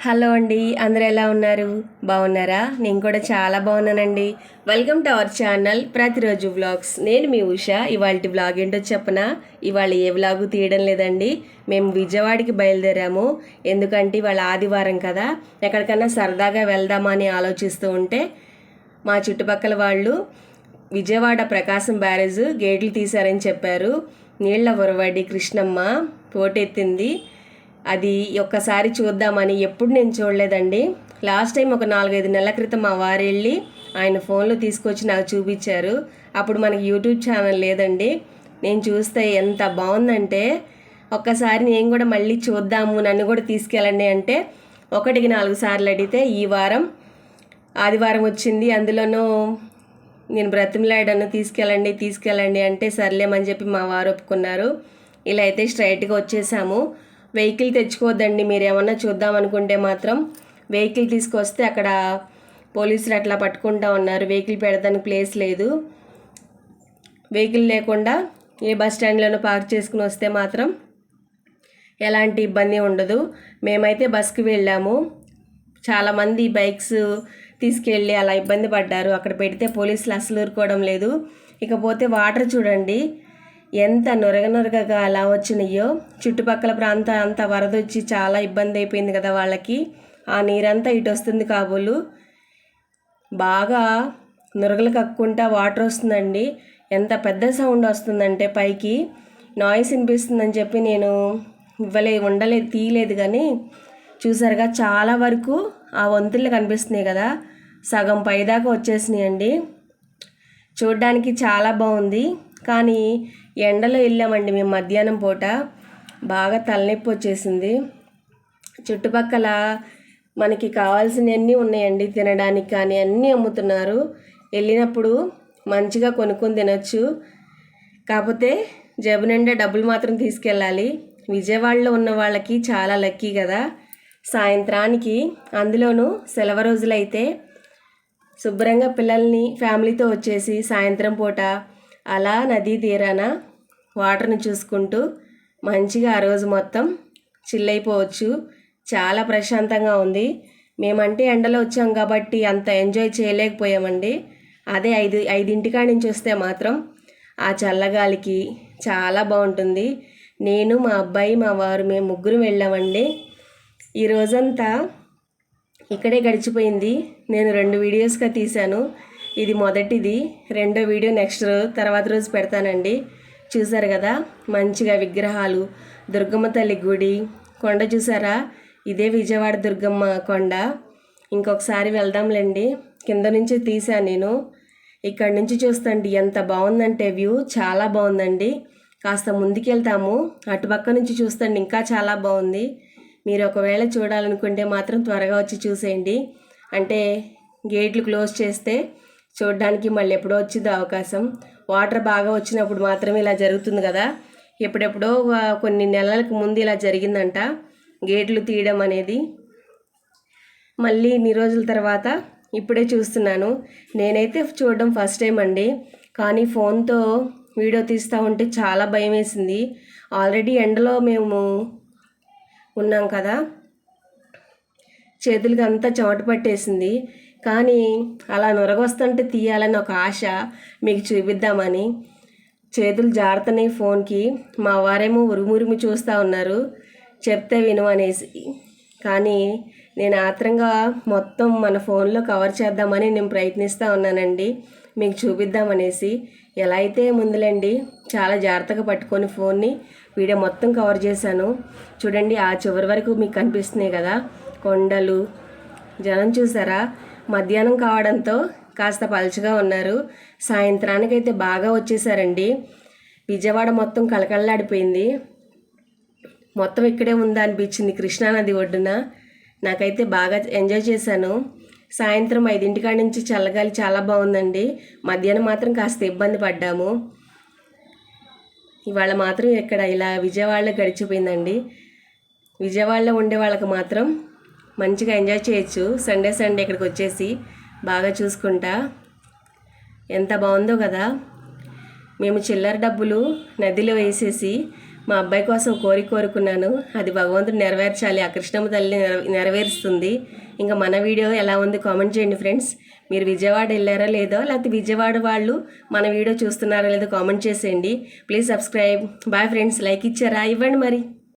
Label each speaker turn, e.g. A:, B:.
A: Hello అండి అందరు ఎలా ఉన్నారు? బాగున్నారా? నేను కూడా చాలా బాగున్నానండి. వెల్కమ్ టు అవర్ ఛానల్ ప్రతిరోజు వ్లాగ్స్ నేను మీ ఉష. ఇవాళ వ్లాగ్ ఏంటో చెప్పనా? ఇవాళ ఏ వ్లాగు తీయడం లేదండి. మేము విజయవాడకి బయలుదేరాము. ఎందుకంటే ఇవాళ ఆదివారం కదా. ఎక్కడికన్నా సరదాగా వెళ్దామని ఆలోచిస్తూ ఉంటే మా చుట్టుపక్కల వాళ్ళు విజయవాడ ప్రకాశం బ్యారేజ్ గేట్లు తీశారని చెప్పారు. నీళ్ళ ఉరవడి కృష్ణమ్మ పోటెత్తింది. అది ఒక్కసారి చూద్దామని ఎప్పుడు నేను చూడలేదండి. లాస్ట్ టైం ఒక నాలుగైదు నెలల క్రితం మా వారు వెళ్ళి ఆయన ఫోన్లో తీసుకొచ్చి నాకు చూపించారు. అప్పుడు మనకి యూట్యూబ్ ఛానల్ లేదండి. నేను చూస్తే ఎంత బాగుందంటే ఒక్కసారి నేను కూడా మళ్ళీ చూద్దాము నన్ను కూడా తీసుకెళ్ళండి అంటే ఒకటికి నాలుగు సార్లు అడిగితే ఈ వారం ఆదివారం వచ్చింది అందులోనూ నేను బ్రతిమలాడాను తీసుకెళ్ళండి తీసుకెళ్ళండి అంటే సర్లేమని చెప్పి మా వారు ఒప్పుకున్నారు. ఇలా అయితే స్ట్రైట్గా వచ్చేసాము. వెహికల్ తెచ్చుకోవద్దండి. మీరు ఏమన్నా చూద్దాం అనుకుంటే మాత్రం వెహికల్ తీసుకొస్తే అక్కడ పోలీసులు అట్లా పట్టుకుంటా ఉన్నారు. వెహికల్ పెడతానికి ప్లేస్ లేదు. వెహికల్ లేకుండా ఏ బస్ స్టాండ్లోనూ పార్క్ చేసుకుని వస్తే మాత్రం ఎలాంటి ఇబ్బంది ఉండదు. మేమైతే బస్కి వెళ్ళాము. చాలామంది బైక్స్ తీసుకెళ్ళి అలా ఇబ్బంది పడ్డారు. అక్కడ పెడితే పోలీసులు అసలు ఊరుకోవడం లేదు. ఇకపోతే వాటర్ చూడండి. ఎంత నొరగ నొరగగా అలా వచ్చినాయో చుట్టుపక్కల ప్రాంతం అంతా వరద వచ్చి చాలా ఇబ్బంది అయిపోయింది కదా వాళ్ళకి. ఆ నీరంతా ఇటు వస్తుంది కాబోలు. బాగా నురగలు కక్కుంటా వాటర్ వస్తుందండి. ఎంత పెద్ద సౌండ్ వస్తుందంటే పైకి. నాయిస్ వినిపిస్తుందని చెప్పి నేను ఇవ్వలే ఉండలేదు తీయలేదు కానీ చూసారుగా చాలా వరకు ఆ వంతులు కనిపిస్తున్నాయి కదా. సగం పైదాకా వచ్చేసినాయండి. చూడ్డానికి చాలా బాగుంది. కానీ ఎండలో వెళ్ళామండి మేము మధ్యాహ్నం పూట. బాగా తలనొప్పి వచ్చేసింది. చుట్టుపక్కల మనకి కావాల్సినవన్నీ ఉన్నాయండి తినడానికి కానీ అన్నీ అమ్ముతున్నారు. వెళ్ళినప్పుడు మంచిగా కొనుక్కొని తినొచ్చు. కాకపోతే జేబు నిండా డబ్బులు మాత్రం తీసుకెళ్ళాలి. విజయవాడలో ఉన్న వాళ్ళకి చాలా లక్కీ కదా. సాయంత్రానికి అందులోనూ సెలవు రోజులైతే శుభ్రంగా పిల్లల్ని ఫ్యామిలీతో వచ్చేసి సాయంత్రం పూట అలా నదీ తీరాన వాటర్ని చూసుకుంటూ మంచిగా ఆ రోజు మొత్తం చిల్లైపోవచ్చు. చాలా ప్రశాంతంగా ఉంది. మేమంటే ఎండలో వచ్చాం కాబట్టి అంత ఎంజాయ్ చేయలేకపోయామండి. అదే ఐదు ఐదింటికాడ నుంచి వస్తే మాత్రం ఆ చల్లగాలికి చాలా బాగుంటుంది. నేను మా అబ్బాయి మా వారు మేము ముగ్గురు వెళ్ళామండి. ఈ రోజంతా ఇక్కడే గడిచిపోయింది. నేను రెండు వీడియోస్గా తీశాను. ఇది మొదటిది. రెండో వీడియో నెక్స్ట్ తర్వాత రోజు పెడతానండి. చూసారు కదా మంచిగా విగ్రహాలు దుర్గమ్మ తల్లి గుడి కొండ చూసారా? ఇదే విజయవాడ దుర్గమ్మ కొండ. ఇంకొకసారి వెళ్దాంలేండి. కింద నుంచి తీసాను నేను. ఇక్కడ నుంచి చూస్తండి ఎంత బాగుందంటే వ్యూ. చాలా బాగుందండి. కాస్త ముందుకెళ్తాము. అటుపక్క నుంచి చూస్తండి ఇంకా చాలా బాగుంది. మీరు ఒకవేళ చూడాలనుకుంటే మాత్రం త్వరగా వచ్చి చూసేయండి. అంటే గేట్లు క్లోజ్ చేస్తే చూడడానికి మళ్ళీ ఎప్పుడో వచ్చింది అవకాశం. వాటర్ బాగా వచ్చినప్పుడు మాత్రమే ఇలా జరుగుతుంది కదా. ఎప్పుడెప్పుడో కొన్ని నెలలకు ముందు ఇలా జరిగిందంట. గేట్లు తీయడం అనేది. మళ్ళీ ఇన్ని రోజుల తర్వాత ఇప్పుడే చూస్తున్నాను. నేనైతే చూడడం ఫస్ట్ టైం అండి. కానీ ఫోన్తో వీడియో తీస్తూ ఉంటే చాలా భయం వేసింది. ఆల్రెడీ ఎండలో మేము ఉన్నాం కదా. చేతులకి అంతా చెమట పట్టేసింది. కానీ అలా నొరగొస్తుంటే తీయాలని ఒక ఆశ మీకు చూపిద్దామని. చేతులు జారుతున్నాయి ఫోన్కి మా వారేమో ఉరుమురుమి చూస్తూ ఉన్నారు. చెప్తే విను అనేసి. కానీ నేను ఆత్రంగా మొత్తం మన ఫోన్లో కవర్ చేద్దామని నేను ప్రయత్నిస్తూ ఉన్నానండి. మీకు చూపిద్దామనేసి ఎలా అయితే ముందులండి చాలా జాగ్రత్తగా పట్టుకొని ఫోన్ని వీడియో మొత్తం కవర్ చేశాను. చూడండి ఆ చివరి వరకు మీకు కనిపిస్తున్నాయి కదా కొండలు. జనం చూసారా? మధ్యాహ్నం కావడంతో కాస్త పలుచగా ఉన్నారు. సాయంత్రానికైతే బాగా వచ్చేసారండి. విజయవాడ మొత్తం కలకల్లాడిపోయింది మొత్తం ఇక్కడే ఉందా అనిపించింది కృష్ణానది ఒడ్డున. నాకైతే బాగా ఎంజాయ్ చేశాను. సాయంత్రం ఐదింటికాడ నుంచి చల్లగాలి చాలా బాగుందండి. మధ్యాహ్నం మాత్రం కాస్త ఇబ్బంది పడ్డాము. ఇవాళ మాత్రం ఇక్కడ ఇలా విజయవాడలో గడిచిపోయిందండి. విజయవాడలో ఉండే వాళ్ళకి మాత్రం మంచిగా ఎంజాయ్ చేయొచ్చు. సండే సండే ఇక్కడికి వచ్చేసి బాగా చూసుకుంటా. ఎంత బాగుందో కదా. మేము చిల్లర డబ్బులు నదిలో వేసేసి మా అబ్బాయి కోసం కోరిక కోరుకున్నాను. అది భగవంతుడు నెరవేర్చాలి. ఆ కృష్ణమ్మ తల్లి నెరవేరుస్తుంది. ఇంకా మన వీడియో ఎలా ఉంది కామెంట్ చేయండి ఫ్రెండ్స్. మీరు విజయవాడ వెళ్ళారా లేదో లేకపోతే విజయవాడ వాళ్ళు మన వీడియో చూస్తున్నారా లేదో కామెంట్ చేసేయండి. Please subscribe. Bye friends. Like ఇచ్చారా? ఇవ్వండి మరి.